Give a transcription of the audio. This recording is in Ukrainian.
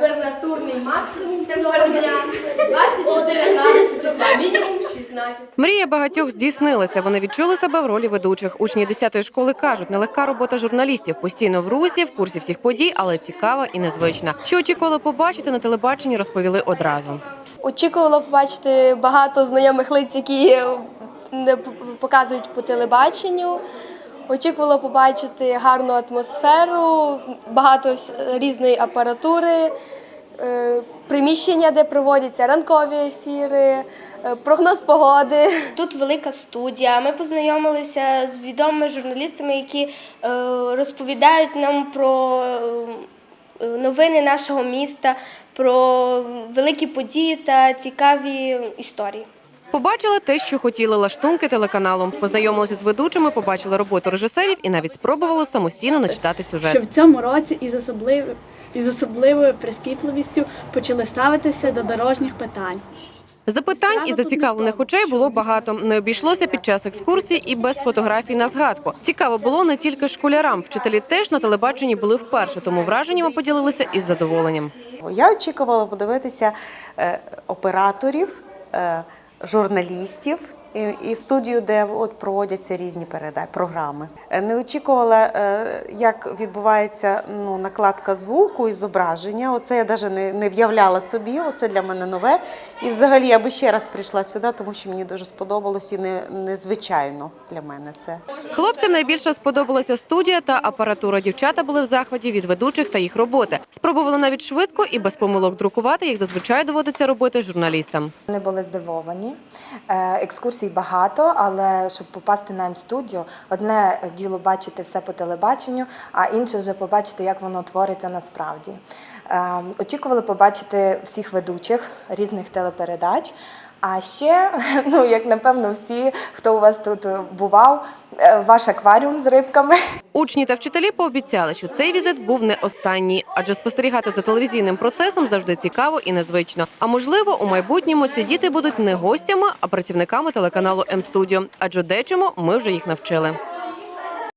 Температурний максимум цього дня 24 градуси мінімум 16. Мрія багатьох здійснилася. Вони відчули себе в ролі ведучих. Учні 10-ї школи кажуть, нелегка робота журналістів постійно в русі, в курсі всіх подій, але цікава і незвична. Що очікували побачити на телебаченні, розповіли одразу. Очікувала побачити багато знайомих лиць, які не показують по телебаченню. Очікувала побачити гарну атмосферу, багато різної апаратури, е, приміщення, де проводяться ранкові ефіри, е, прогноз погоди. Тут велика студія. Ми познайомилися з відомими журналістами, які е, розповідають нам про новини нашого міста, про великі події та цікаві історії. Побачили те, що хотіли лаштунки телеканалу. Познайомилися з ведучими, побачили роботу режисерів і навіть спробували самостійно начитати що в цьому році із особливою із особливою прискіпливістю почали ставитися до дорожніх питань. Запитань і зацікавлених очей було багато. Не обійшлося під час екскурсії і без фотографій на згадку. Цікаво було не тільки школярам. Вчителі теж на телебаченні були вперше, тому враженнями поділилися із задоволенням. Я очікувала подивитися е, операторів, е, журналістів і, і студію, де от проводяться різні переда- програми. Е, Не очікувала, е, як відбувається ну, накладка звуку і зображення. Оце я навіть не, не в'являла собі. Оце для мене нове. І взагалі я би ще раз прийшла сюди, тому що мені дуже сподобалось і не, незвичайно для мене це. Хлопцям найбільше сподобалася студія та апаратура. Дівчата були в захваті від ведучих та їх роботи. Спробували навіть швидко і без помилок друкувати, як зазвичай доводиться робити журналістам. Вони були здивовані. Е, Екскурсій багато, але щоб попасти на М-студію, одне діло бачити все по телебаченню, а інше вже побачити, як воно твориться насправді. Е, Очікували побачити всіх ведучих різних телепередач. А ще, ну як напевно, всі, хто у вас тут бував, е, ваш акваріум з рибками. Учні та вчителі пообіцяли, що цей візит був не останній, адже спостерігати за телевізійним процесом завжди цікаво і незвично. А можливо, у майбутньому ці діти будуть не гостями, а працівниками телеканалу М-студіо, адже дечому ми вже їх навчили.